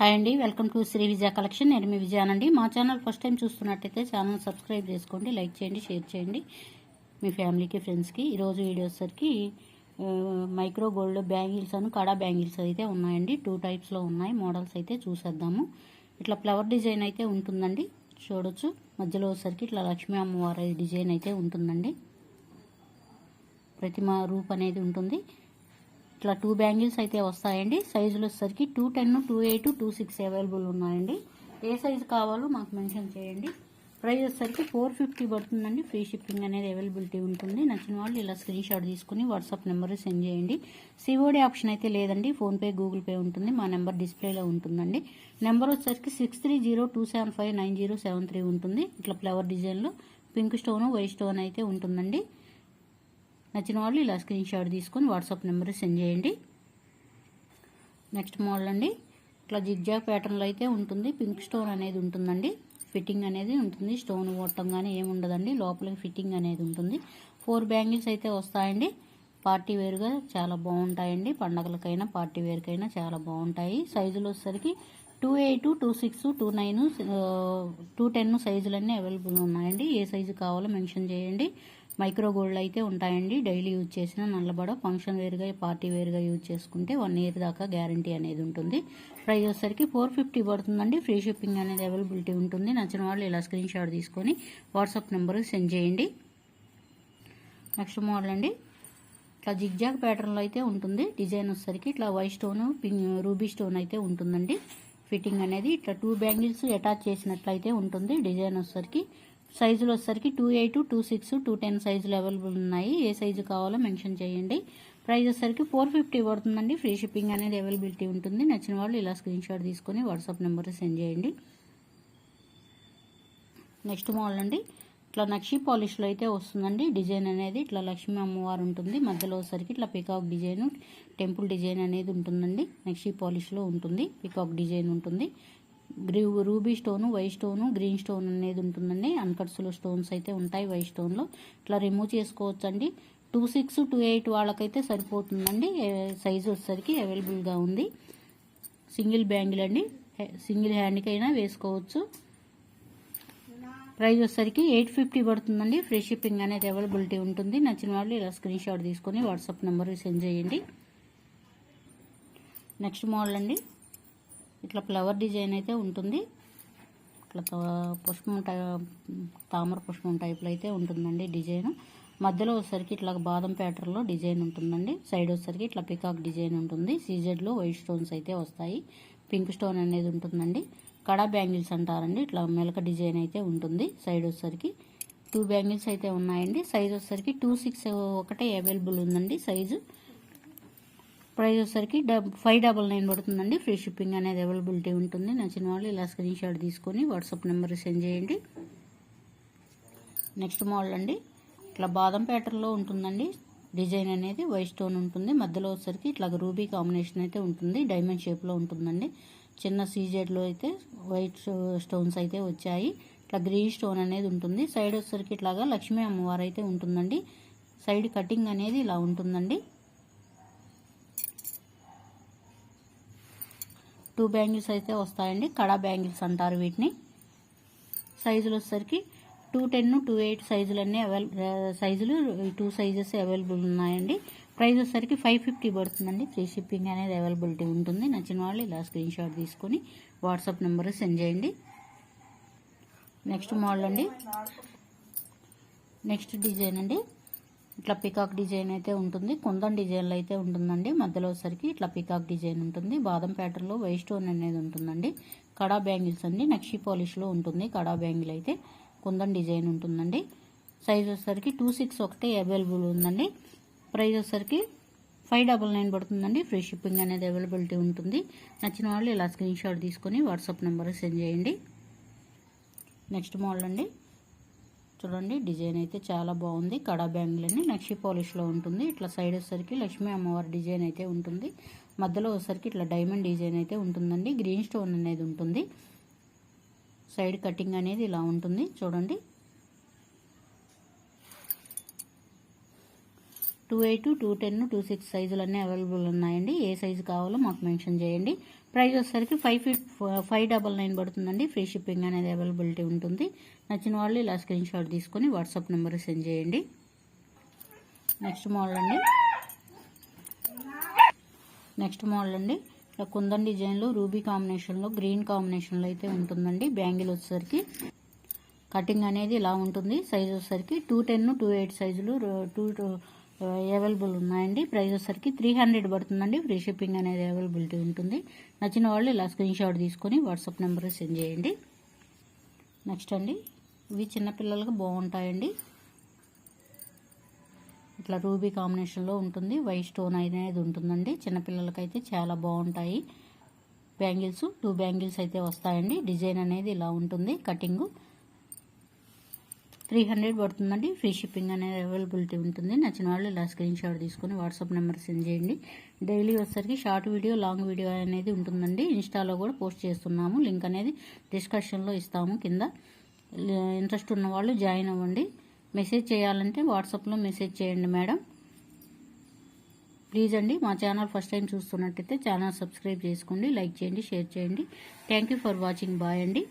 Hi అండి welcome to Shri Vijaya collection. నేను మీ విజయానండి మా ఛానల్ ఫస్ట్ టైం చూస్తున్నట్టయితే ఛానల్ సబ్స్క్రైబ్ చేసుకోండి లైక్ చేయండి షేర్ చేయండి. మీ ఫ్యామిలీకి ఫ్రెండ్స్కి. ఈరోజు వీడియో వచ్చేసరికి మైక్రో గోల్డ్ బ్యాంగిల్స్ అని కడా బ్యాంగిల్స్ అయితే ఉన్నాయండి. టూ టైప్స్లో ఉన్నాయి. మోడల్స్ అయితే చూసేద్దాము. ఇట్లా ఫ్లవర్ డిజైన్ అయితే ఉంటుందండి. చూడొచ్చు. మధ్యలో వచ్చేసరికి ఇట్లా లక్ష్మీ అమ్మవారి డిజైన్ అయితే ఉంటుందండి. ప్రతిమ రూప్ అనేది ఉంటుంది. ఇట్లా టూ బ్యాంగిల్స్ అయితే వస్తాయండి. సైజులు వచ్చేసరికి two ten two eight two six available ఉన్నాయండి. ఏ సైజు కావాలో మాకు మెన్షన్ చేయండి. ప్రైస్ వచ్చేసరికి ఫోర్ ఫిఫ్టీ పడుతుందండి. ఫ్రీ షిప్పింగ్ అనేది అవైలబిలిటీ ఉంటుంది. నచ్చిన వాళ్ళు ఇలా స్క్రీన్ షాట్ తీసుకుని వాట్సాప్ నెంబర్ సెండ్ చేయండి. సిఓడి ఆప్షన్ అయితే లేదండి. ఫోన్పే గూగుల్ పే ఉంటుంది. మా నెంబర్ డిస్ప్లేలో ఉంటుందండి. నెంబర్ వచ్చేసరికి six three zero two seven five nine zero seven three ఉంటుంది. ఇట్లా ఫ్లవర్ డిజైన్లో పింక్ స్టోన్ వైట్ స్టోన్ అయితే ఉంటుందండి. నచ్చిన వాళ్ళు ఇలా స్క్రీన్ షాట్ తీసుకొని వాట్సాప్ నెంబర్ సెండ్ చేయండి. నెక్స్ట్ మోడల్ అండి. ఇట్లా జిగ్జాగ్ ప్యాటర్న్లో అయితే ఉంటుంది. పింక్ స్టోన్ అనేది ఉంటుందండి. ఫిట్టింగ్ అనేది ఉంటుంది. స్టోన్ ఓటం కానీ ఏమి ఉండదండి. లోపలికి ఫిట్టింగ్ అనేది ఉంటుంది. ఫోర్ బ్యాంగిల్స్ అయితే వస్తాయండి. పార్టీ వేర్గా చాలా బాగుంటాయండి. పండగలకైనా పార్టీ వేర్కైనా చాలా బాగుంటాయి. సైజులు వచ్చేసరికి two eight two six two nine two ten సైజులన్నీ available ఉన్నాయండి. ఏ సైజు కావాలో మెన్షన్ చేయండి. మైక్రో గోల్డ్ అయితే ఉంటాయండి. డైలీ యూజ్ చేసిన నల్లబడ ఫంక్షన్ వేర్గా పార్టీ వేర్గా యూజ్ చేసుకుంటే వన్ ఇయర్ దాకా గ్యారంటీ అనేది ఉంటుంది. ప్రైస్ వచ్చేసరికి ఫోర్ ఫిఫ్టీ పడుతుందండి. ఫ్రీ షిప్పింగ్ అనేది అవైలబిలిటీ ఉంటుంది. నచ్చిన వాళ్ళు ఇలా స్క్రీన్ షాట్ తీసుకొని వాట్సాప్ నెంబర్కి సెండ్ చేయండి. నెక్స్ట్ మోడల్ అండి. ఇట్లా జిగ్జాగ్ ప్యాటర్న్లో అయితే ఉంటుంది. డిజైన్ వచ్చేసరికి ఇట్లా వైట్ స్టోన్ రూబీ స్టోన్ అయితే ఉంటుందండి. ఫిట్టింగ్ అనేది ఇట్లా టూ బ్యాంగిల్స్ అటాచ్ చేసినట్లయితే ఉంటుంది. డిజైన్ వచ్చేసరికి సైజులు వచ్చేసరికి two eight two six two ten సైజులు అవైలబుల్ ఉన్నాయి. ఏ సైజు కావాలో మెన్షన్ చేయండి. ప్రైస్ వచ్చేసరికి ఫోర్ ఫిఫ్టీ పడుతుందండి. ఫ్రీ షిప్పింగ్ అనేది అవైలబిలిటీ ఉంటుంది. నచ్చిన వాళ్ళు ఇలా స్క్రీన్ షాట్ తీసుకొని వాట్సాప్ నెంబర్ సెండ్ చేయండి. నెక్స్ట్ మోడల్ అండి. ఇట్లా నక్షి పాలిష్లో అయితే వస్తుందండి. డిజైన్ అనేది ఇట్లా లక్ష్మీ అమ్మవారు ఉంటుంది. మధ్యలో వచ్చేసరికి ఇట్లా పికాక్ డిజైన్ టెంపుల్ డిజైన్ అనేది ఉంటుందండి. నక్షి పాలిష్లో ఉంటుంది. పికాక్ డిజైన్ ఉంటుంది. Ruby stone white stone green stone అనేది ఉంటుందండి. అన్కట్స్లో స్టోన్స్ అయితే ఉంటాయి వైట్ స్టోన్లో. ఇట్లా రిమూవ్ చేసుకోవచ్చు అండి టూ సిక్స్ టూ ఎయిట్ వాళ్ళకైతే సరిపోతుందండి. సైజు వచ్చేసరికి అవైలబుల్గా ఉంది. సింగిల్ బ్యాంగిల్ అండి. సింగిల్ హ్యాండ్కైనా వేసుకోవచ్చు. ప్రైస్ వచ్చేసరికి ఎయిట్ ఫిఫ్టీ పడుతుందండి. ఫ్రీ షిప్పింగ్ అనేది అవైలబిలిటీ ఉంటుంది. నచ్చిన వాళ్ళు ఇలా స్క్రీన్ షాట్ తీసుకొని వాట్సాప్ నెంబర్కి సెండ్ చేయండి. నెక్స్ట్ మోడల్ అండి. ఇట్లా ఫ్లవర్ డిజైన్ అయితే ఉంటుంది. ఇట్లా పుష్పం టై తామర పుష్పం టైప్లో అయితే ఉంటుందండి డిజైన్. మధ్యలో వచ్చేసరికి ఇట్లా బాదం ప్యాటర్న్లో డిజైన్ ఉంటుందండి. సైడ్ వచ్చేసరికి ఇట్లా పికాక్ డిజైన్ ఉంటుంది. సీజెడ్లో వైట్ స్టోన్స్ అయితే వస్తాయి. పింక్ స్టోన్ అనేది ఉంటుందండి. కడా బ్యాంగిల్స్ అంటారండి. ఇట్లా మెలక డిజైన్ అయితే ఉంటుంది. సైడ్ వచ్చేసరికి టూ బ్యాంగిల్స్ అయితే ఉన్నాయండి. సైజ్ వచ్చేసరికి టూ సిక్స్ ఒకటే అవైలబుల్ ఉందండి సైజు. ప్రైస్ వచ్చేసరికి ఫైవ్ డబల్ నైన్ పడుతుందండి. ఫ్రీ షిప్పింగ్ అనేది అవైలబిలిటీ ఉంటుంది. నచ్చిన వాళ్ళు ఇలా స్క్రీన్ షాట్ తీసుకొని వాట్సాప్ నెంబర్ సెండ్ చేయండి. నెక్స్ట్ మోడల్ అండి. ఇట్లా బాదం ప్యాటర్న్లో ఉంటుందండి. డిజైన్ అనేది వైట్ స్టోన్ ఉంటుంది. మధ్యలో వచ్చేసరికి ఇట్లా రూబీ కాంబినేషన్ అయితే ఉంటుంది. డైమండ్ షేప్లో ఉంటుందండి. చిన్న సీజెడ్లో అయితే వైట్ స్టోన్స్ అయితే వచ్చాయి. ఇట్లా గ్రీన్ స్టోన్ అనేది ఉంటుంది. సైడ్ వచ్చేసరికి ఇట్లాగా లక్ష్మీ అమ్మవారు అయితే ఉంటుందండి. సైడ్ కటింగ్ అనేది ఇలా ఉంటుందండి. టూ బ్యాంగిల్స్ అయితే వస్తాయండి. కడా బ్యాంగిల్స్ అంటారు వీటిని. సైజులు వచ్చేసరికి టూ టెన్ టూ ఎయిట్ సైజులన్నీ అవైలబుల్ సైజులు టూ సైజెస్ అవైలబుల్ ఉన్నాయండి. ప్రైస్ వచ్చేసరికి ఫైవ్ ఫిఫ్టీ పడుతుందండి. ఫ్రీ షిప్పింగ్ అనేది అవైలబిలిటీ ఉంటుంది. నచ్చిన వాళ్ళు ఇలా స్క్రీన్ షాట్ తీసుకొని వాట్సాప్ నెంబర్ సెండ్ చేయండి. నెక్స్ట్ మోడల్ అండి. నెక్స్ట్ డిజైన్ అండి. ఇట్లా పికాక్ డిజైన్ అయితే ఉంటుంది. కుందన్ డిజైన్లో అయితే ఉంటుందండి. మధ్యలో వచ్చరికి ఇట్లా పికాక్ డిజైన్ ఉంటుంది. బాదం ప్యాటర్న్లో వైట్ స్టోన్ అనేది ఉంటుందండి. కడా బ్యాంగిల్స్ అండి. నక్షి పాలిష్లో ఉంటుంది. కడా బ్యాంగిల్ అయితే కుందన్ డిజైన్ ఉంటుందండి. సైజ్ వచ్చేసరికి టూ సిక్స్ ఒకటే అవైలబుల్ ఉందండి. ప్రైస్ వచ్చేసరికి ఫైవ్ డబల్ నైన్ పడుతుందండి. ఫ్రీ షిప్పింగ్ అనేది అవైలబిలిటీ ఉంటుంది. నచ్చిన వాళ్ళు ఇలా స్క్రీన్ షాట్ తీసుకొని వాట్సాప్ నెంబర్కి సెండ్ చేయండి. నెక్స్ట్ మోడల్ అండి. చూడండి డిజైన్ అయితే చాలా బాగుంది. కడా బ్యాంగిల్ అని నక్షి పాలిష్లో ఉంటుంది. ఇట్లా సైడ్ వచ్చేసరికి లక్ష్మీ అమ్మవారి డిజైన్ అయితే ఉంటుంది. మధ్యలో వచ్చేసరికి ఇట్లా డైమండ్ డిజైన్ అయితే ఉంటుందండి. గ్రీన్ స్టోన్ అనేది ఉంటుంది. సైడ్ కటింగ్ అనేది ఇలా ఉంటుంది. చూడండి two eight two ten two six సైజులు అన్నీ అవైలబుల్ ఉన్నాయండి. ఏ సైజు కావాలో మాకు మెన్షన్ చేయండి. ప్రైస్ వచ్చేసరికి ఫైవ్ ఫిఫ్ ఫైవ్ డబల్ నైన్ పడుతుందండి. ఫ్రీ షిప్పింగ్ అనేది అవైలబిలిటీ ఉంటుంది. నచ్చిన వాళ్ళు ఇలా స్క్రీన్ షాట్ తీసుకొని వాట్సాప్ నెంబర్ సెండ్ చేయండి. నెక్స్ట్ మోడల్ అండి. నెక్స్ట్ మోడల్ అండి. ఇలా కుందన్ డిజైన్లో రూబీ కాంబినేషన్లో గ్రీన్ కాంబినేషన్లో అయితే ఉంటుందండి. బ్యాంగిల్ వచ్చేసరికి కటింగ్ అనేది ఇలా ఉంటుంది. సైజ్ వచ్చేసరికి టూ టెన్ టూ ఎయిట్ సైజులు టూ అవైలబుల్ ఉన్నాయండి. ప్రైస్ వచ్చరికి త్రీ హండ్రెడ్ పడుతుందండి. ఫ్రీ షిప్పింగ్ అనేది అవైలబిలిటీ ఉంటుంది. నచ్చిన వాళ్ళు ఇలా స్క్రీన్ షాట్ తీసుకొని వాట్సాప్ నెంబర్ సెండ్ చేయండి. నెక్స్ట్ అండి. ఇవి చిన్నపిల్లలకు బాగుంటాయండి. ఇట్లా రూబీ కాంబినేషన్లో ఉంటుంది. వైట్ స్టోన్ అనేది ఉంటుందండి. చిన్నపిల్లలకైతే చాలా బాగుంటాయి. బ్యాంగిల్స్ టూ బ్యాంగిల్స్ అయితే వస్తాయండి. డిజైన్ అనేది ఇలా ఉంటుంది. కటింగు త్రీ హండ్రెడ్ పడుతుందండి. ఫ్రీ షిప్పింగ్ అనేది అవైలబిలిటీ ఉంటుంది. నచ్చిన వాళ్ళు ఇలా స్క్రీన్ షాట్ తీసుకొని వాట్సాప్ నెంబర్ సెండ్ చేయండి. డైలీ వచ్చేసరికి షార్ట్ వీడియో లాంగ్ వీడియో అనేది ఉంటుందండి. ఇన్స్టాలో కూడా పోస్ట్ చేస్తున్నాము. లింక్ అనేది డిస్కషన్లో ఇస్తాము కింద. ఇంట్రెస్ట్ ఉన్న వాళ్ళు జాయిన్ అవ్వండి. మెసేజ్ చేయాలంటే వాట్సాప్లో మెసేజ్ చేయండి మేడం. ప్లీజ్ అండి మా ఛానల్ ఫస్ట్ టైం చూస్తున్నట్టయితే ఛానల్ సబ్స్క్రైబ్ చేసుకోండి లైక్ చేయండి షేర్ చేయండి. Thank you for watching. Bye అండి.